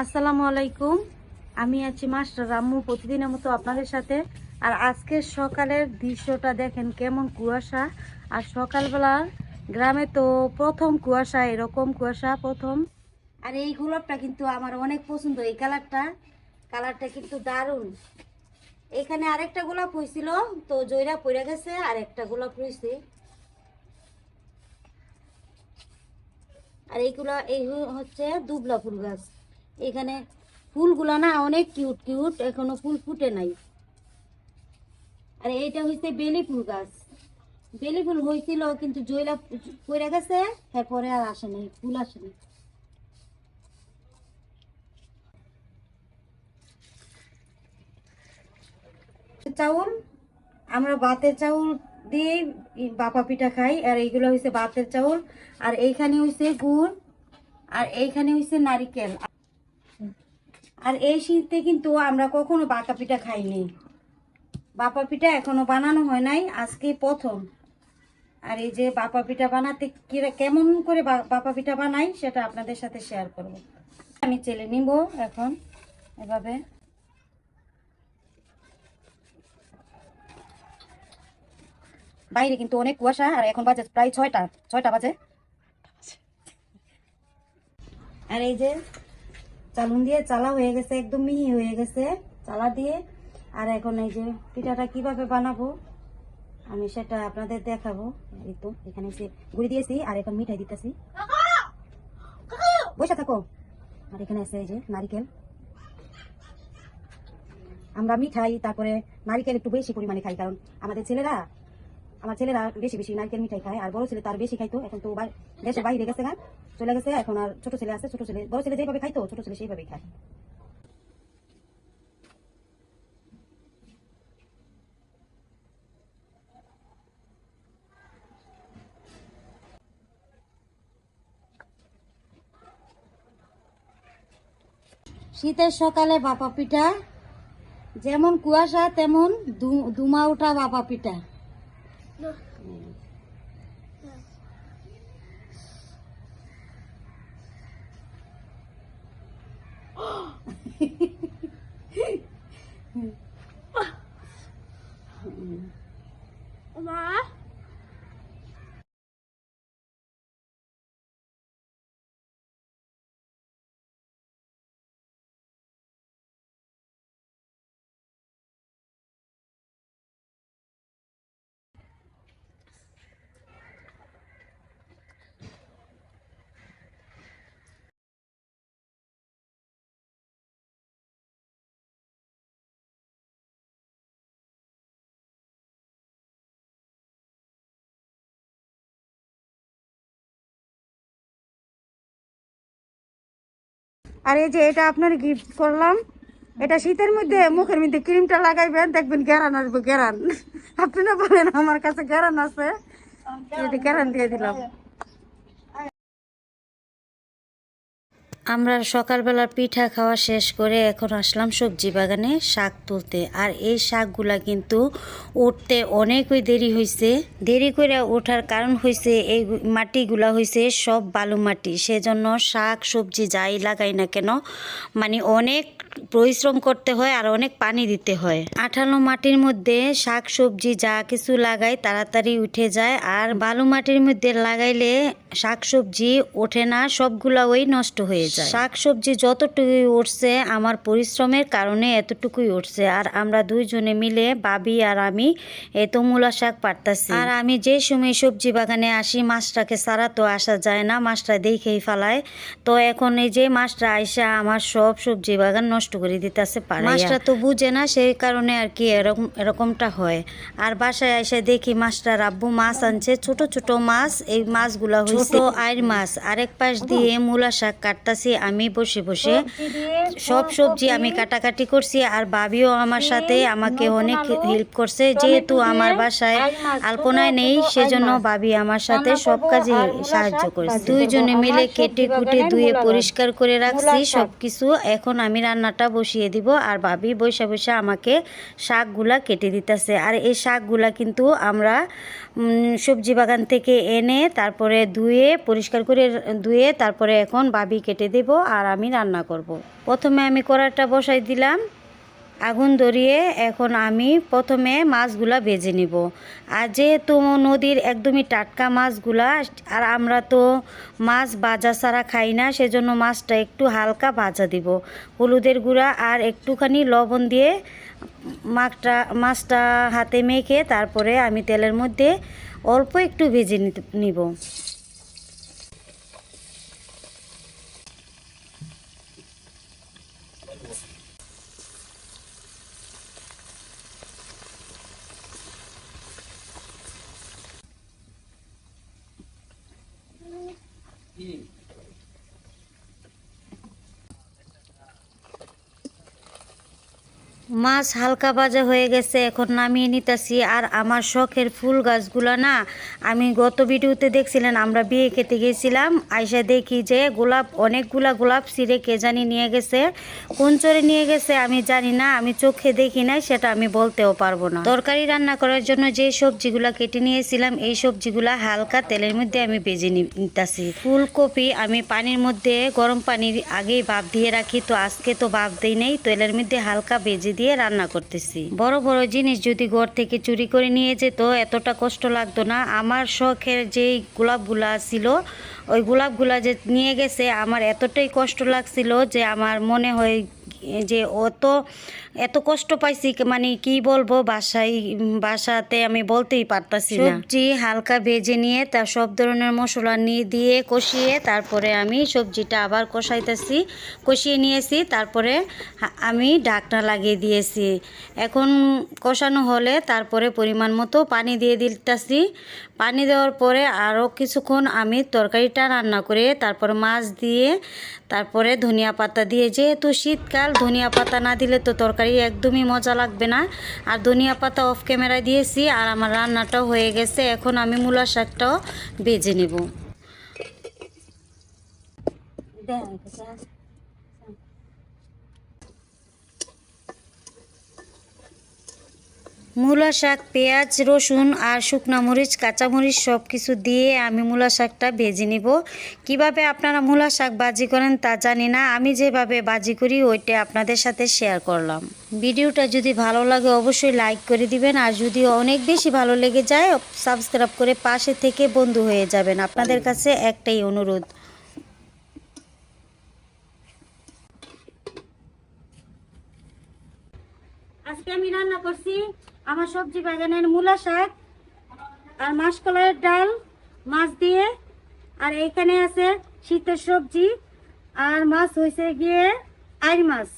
আসসালামু আলাইকুম। আমি আছি মাস্টার রাম্মু প্রতিদিনের মতো আপনাদের সাথে। আর আজকের সকালের দৃশ্যটা দেখেন কেমন কুয়াশা। আর সকালবেলা গ্রামে তো প্রথম কুয়াশা, এরকম কুয়াশা প্রথম। আর এই গোলাপটা কিন্তু আমার অনেক পছন্দ, এই কালারটা। কালারটা কিন্তু দারুণ। এখানে আরেকটা গোলাপ হয়েছিল, তো জয়রা পড়ে গেছে, আর একটা গোলাপ রয়েছে। আর এইগুলা, এই হচ্ছে দুবলা ফুল গাছ। এখানে ফুলগুলা না অনেক কিউট কিউট, এখনও ফুল ফুটে নাই। আর এইটা হচ্ছে বেলি ফুল গাছ। বেলি ফুল হয়েছিল কিন্তু জয়লা পড়ে গেছে এরপরে আর আসে নাই, ফুল আসেনি চাউল, আমরা বাতের চাউল দিয়ে বাপা পিঠা খাই, আর এইগুলো হচ্ছে বাতের চাউল। আর এইখানে হচ্ছে গুড়, আর এইখানে হচ্ছে নারিকেল। আর এই শীতে কিন্তু আমরা কখনো বাঁকা পিঠা খাইনি। বাপা পিঠা এখনও বানানো হয় নাই আজকে প্রথম। আর এই যে বাপা পিঠা বানাতে কিরা- কেমন করে বাপা পিঠা বানাই সেটা আপনাদের সাথে শেয়ার করব। আমি চেলে নিব এখন এভাবে। বাইরে কিন্তু অনেক কুয়াশা আর এখন বাজে প্রায় ছয়টা ছয়টা বাজে। আর এই যে চালুন দিয়ে, চালা হয়ে গেছে, একদম মিহি হয়ে গেছে। চালা দিয়ে, আর এখন এই যে পিঠাটা কীভাবে বানাবো, আমি সেটা আপনাদের দেখাবো। এই তো, এখানে এসে গুড়ি দিয়েছি, আর এখন মিঠাই দিতেছি। বসে থাকো। আর এখানে এসে এই যে নারিকেল। আমরা মিঠাই, তারপরে নারিকেল একটু বেশি পরিমাণে খাই, কারণ আমাদের ছেলেরা আমার ছেলেরা বেশি বেশি নারকেল মিঠাই খায়, আর বড় ছেলে তার বেশি খাইতো এখন তো দেশের বাইরে গেছে গা, চলে গেছে, এখন আর ছোট ছেলে আছে, ছোট ছেলে। বড় ছেলে যেভাবে খাইতো ছোট ছেলে সেইভাবেই খায়। শীতের সকালে বাপা পিঠা, যেমন কুয়াশা, তেমন দুমা ওঠা বাপা পিঠা। 嗯。আর এই যে এটা আপনার গিফট করলাম, এটা শীতের মধ্যে মুখের মধ্যে ক্রিমটা লাগাইবেন, দেখবেন গ্যারান আসবে গ্যারান আপনি না বলেন আমার কাছে গ্যারান আছে। গ্যারান দিয়ে দিলাম। আমরা সকালবেলার পিঠা খাওয়া শেষ করে এখন আসলাম সবজি বাগানে শাক তুলতে। আর এই শাকগুলা কিন্তু উঠতে অনেকই দেরি হয়েছে দেরি করে ওঠার কারণ হয়েছে এই মাটিগুলা হয়েছে সব বালু মাটি। সেজন্য শাক, সবজি যাই লাগাই না কেন মানে অনেক পরিশ্রম করতে হয় আর অনেক পানি দিতে হয়। আঠালো মাটির মধ্যে শাক, সবজি যা কিছু লাগাই তাড়াতাড়ি উঠে যায়। আর বালু মাটির মধ্যে লাগাইলে শাক, সবজি ওঠে না, সবগুলা ওই নষ্ট হয়ে যায়। শাক সবজি যতটুকুই উঠছে আমার পরিশ্রমের কারণে এতটুকুই উঠছে। আর আমরা দুইজনে মিলে বাবি আর আমি এত মূলা শাক পারতাছি আর আমি যে সময় সবজি বাগানে আসি মাছটাকে ছাড়া তো আসা যায় না মাছটা দেখেই ফেলায়। তো এখন এই যে মাছটা আইসা আমার সব সবজি বাগান নষ্ট করে দিতেছে পারে মাছটা তো বুঝে না সেই কারণে আর কি এরকম এরকমটা হয়। আর বাসায় এসে দেখি মাছটা রাব্বু মাছ আনছে ছোট ছোট মাছ এই মাছগুলা হয়েছে আইর মাছ। আরেক পাশ দিয়ে মূলা শাক কাটতাছি। আমি বসে বসে সব সবজি আমি কাটাকাটি করছি আর বাবিও আমার সাথে আমাকে অনেক হেল্প করছে যেহেতু আমার বাসায় আলপনায় নেই সেজন্য বাবি আমার সাথে সব কাজে সাহায্য করছে। দুইজনে মিলে কেটে কুটে ধুয়ে পরিষ্কার করে রাখছি সবকিছু এখন আমি রান্নাটা বসিয়ে দিব আর ভাবি বসে বসে আমাকে শাকগুলা কেটে দিতেছে। আর এই শাকগুলা কিন্তু আমরা সবজি বাগান থেকে এনে তারপরে ধুয়ে পরিষ্কার করে ধুয়ে তারপরে এখন ভাবি কেটে দেব আর আমি রান্না করব। প্রথমে আমি কড়াইটা বসাই দিলাম, আগুন ধরিয়ে এখন আমি প্রথমে মাছগুলা ভেজে নিব। আর যেহেতু নদীর একদমই টাটকা মাছগুলা, আর আমরা তো মাছ ভাজা ছাড়া খাই না, সেজন্য মাছটা একটু হালকা ভাজা দিব। হলুদের গুঁড়া আর একটুখানি লবণ দিয়ে মাছটা মাছটা হাতে মেখে তারপরে আমি তেলের মধ্যে অল্প একটু ভেজে নিতে- নিব মাছ হালকা ভাজা হয়ে গেছে, এখন নামিয়ে নিতেছি। আর আমার শখের ফুল গাছগুলো না, আমি গত ভিডিওতে দেখছিলেন, আমরা বিয়ে খেতে গেছিলাম। আইসা দেখি যে গোলাপ, অনেকগুলা গোলাপ সিরে কে জানি নিয়ে গেছে। কোন চরে নিয়ে গেছে আমি জানি না, আমি চোখে দেখি নাই, সেটা আমি বলতেও পারব না। তরকারি রান্না করার জন্য যে সবজিগুলা কেটে নিয়েছিলাম, এই সবজিগুলা হালকা তেলের মধ্যে আমি ভেজে নিতেছি। ফুলকপি আমি পানির মধ্যে, গরম পানির আগেই ভাপ দিয়ে রাখি, তো আজকে তো ভাপ দিই নেই, তেলের মধ্যে হালকা ভেজে দিয়ে রান্না করতেছি। বড় বড় জিনিস যদি ঘর থেকে চুরি করে নিয়ে যেত, এতটা কষ্ট লাগতো না। আমার শখের যেই গোলাপগুলা ছিল ওই গোলাপগুলা যে নিয়ে গেছে, আমার এতটাই কষ্ট লাগছিল যে আমার মনে হয় যে অত, এত কষ্ট পাইছি মানে কি বলব, বাসায় বাসাতে আমি বলতেই পারতাছি সবজি হালকা ভেজে নিয়ে তার সব ধরনের মশলা নিয়ে দিয়ে কষিয়ে তারপরে আমি সবজিটা আবার কষাইতেছি, কষিয়ে নিয়েছি, তারপরে আমি ঢাকনা লাগিয়ে দিয়েছি। এখন কষানো হলে তারপরে পরিমাণ মতো পানি দিয়ে দিতেছি। পানি দেওয়ার পরে আরও কিছুক্ষণ আমি তরকারিটা রান্না করে, তারপর মাছ দিয়ে, তারপরে ধনিয়া পাতা দিয়ে, যেহেতু শীতকাল, ধনিয়া পাতা না দিলে তো তরকারি একদমই মজা লাগবে না। আর ধনিয়া পাতা অফ ক্যামেরায় দিয়েছি আর আমার রান্নাটাও হয়ে গেছে। এখন আমি মূলা শাকটাও বেজে নেব। মূলা শাক, পেঁয়াজ, রসুন আর শুকনো মরিচ, কাঁচামরিচ সব কিছু দিয়ে আমি মূলা শাকটা ভেজে নিব। কীভাবে আপনারা মূলা শাক বাজি করেন তা জানি না। আমি যেভাবে বাজি করি, ওইটা আপনাদের সাথে শেয়ার করলাম। ভিডিওটা যদি ভালো লাগে, অবশ্যই লাইক করে দিবেন। আর যদি অনেক বেশি ভালো লেগে যায় সাবস্ক্রাইব করে পাশে থেকে বন্ধু হয়ে যাবেন। আপনাদের কাছে একটাই অনুরোধ। আজকে আমি রান্না করছি আমার সবজি বাগানের মূলা শাক, আর মাসকলাইয়ের ডাল, মাছ দিয়ে, আর এইখানে আছে শীতের সবজি, আর মাছ হয়েছে গিয়ে আইর মাছ।